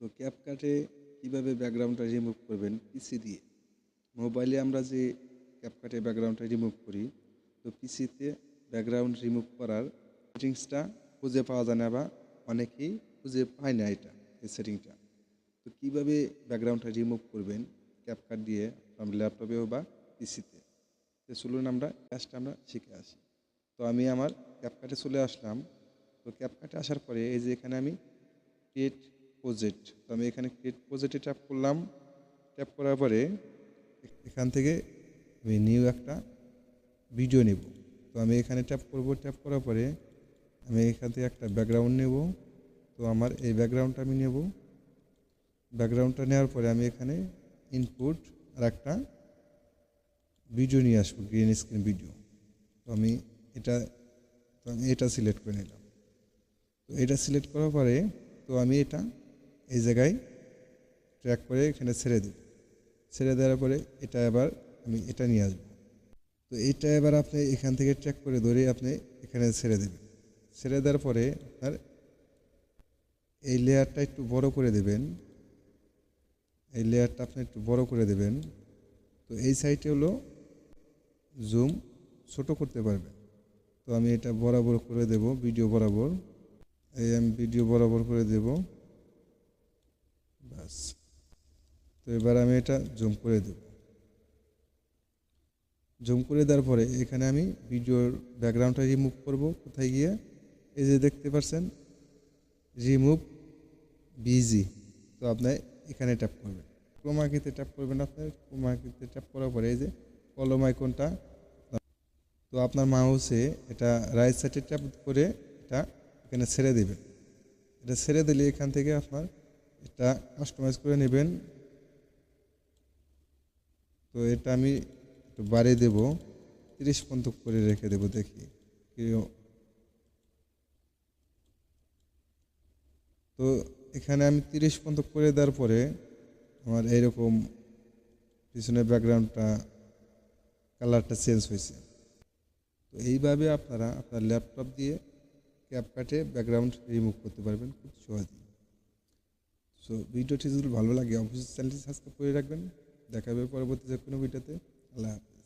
তো ক্যাপকাটে কীভাবে ব্যাকগ্রাউন্ডটা রিমুভ করবেন? পিসি দিয়ে। মোবাইলে আমরা যে ক্যাপকাটে ব্যাকগ্রাউন্ডটা রিমুভ করি, তো পিসিতে ব্যাকগ্রাউন্ড রিমুভ করার সেটিংসটা খুঁজে পাওয়া যায় না বা অনেকেই খুঁজে পায় না এটা, এই সেটিংটা তো কীভাবে ব্যাকগ্রাউন্ডটা রিমুভ করবেন ক্যাপকাট দিয়ে আপনার ল্যাপটপেও বা পিসিতে তো চলুন আমরা কাজটা আমরা শিখে আসি। তো আমি আমার ক্যাপকাটে চলে আসলাম। তো ক্যাপকাটে আসার পরে এই যে এখানে আমি ক্রিয়েট প্রজেক্ট তো আমি এখানে ক্রিয়েট প্রজেক্টে ট্যাপ করলাম। ট্যাপ করার পরে এখান থেকে আমি নিউ একটা ভিডিও নেব। তো আমি এখানে ট্যাপ করব। ট্যাপ করার পরে আমি এখান থেকে একটা ব্যাকগ্রাউন্ড নেব। তো আমার এই ব্যাকগ্রাউন্ডটা আমি নেব। ব্যাকগ্রাউন্ডটা নেওয়ার পরে আমি এখানে ইনপুট আর একটা ভিডিও নিয়ে আসব গ্রিন স্ক্রিন ভিডিও তো আমি এটা, তো আমি এটা সিলেক্ট করে নিলাম। তো এটা সিলেক্ট করার পরে, তো আমি এটা এই জায়গায় ট্র্যাক করে এখানে ছেড়ে দেব। ছেড়ে দেওয়ার পরে এটা এবার আমি এটা নিয়ে আসব। তো এটা এবার আপনি এখান থেকে ট্র্যাক করে ধরে আপনি এখানে ছেড়ে দেবেন। ছেড়ে দেওয়ার পরে আপনার এই লেয়ারটা একটু বড় করে দেবেন। এই লেয়ারটা আপনি একটু বড় করে দেবেন। তো এই সাইডে হলো জুম ছোট করতে পারবেন। তো আমি এটা বরাবর করে দেব ভিডিও বরাবর। এই আমি ভিডিও বরাবর করে দেব। তো এবার আমি এটা জুম করে দেব। জুম করে দেওয়ার পরে এখানে আমি ভিডিওর ব্যাকগ্রাউন্ডটা রিমুভ করব কোথায় গিয়ে? এই যে দেখতে পাচ্ছেন, রিমুভ বিজি। তো আপনি এখানে ট্যাপ করবেন। ক্রোমাকিতে ট্যাপ করবেন আপনার ক্রোমাকিতে ট্যাপ করার পরে এই যে কলম আইকনটা তো আপনার মাউসে এটা রাইট সাইডে ট্যাপ করে এটা এখানে ছেড়ে দেবেন। এটা ছেড়ে দিলে এখান থেকে আপনার এটা কাস্টমাইজ করে নেবেন। তো এটা আমি বাড়িয়ে দেব, তিরিশ পর্যন্ত করে রেখে দেবো, দেখি তো এখানে আমি তিরিশ পর্যন্ত করে দেওয়ার পরে আমার এইরকম পিছনের ব্যাকগ্রাউন্ডটা কালারটা চেঞ্জ হয়েছে। তো এইভাবে আপনারা আপনার ল্যাপটপ দিয়ে ক্যাপকাটে ব্যাকগ্রাউন্ড রিমুভ করতে পারবেন খুব সহজেই। সো ভিডিওটি যদি ভালো লাগে, অবশ্যই চ্যানেলটি সাবস্ক্রাইব করে রাখবেন। দেখা হবে পরবর্তী যে কোনো ভিডিওতে। আল্লাহ হাফেজ।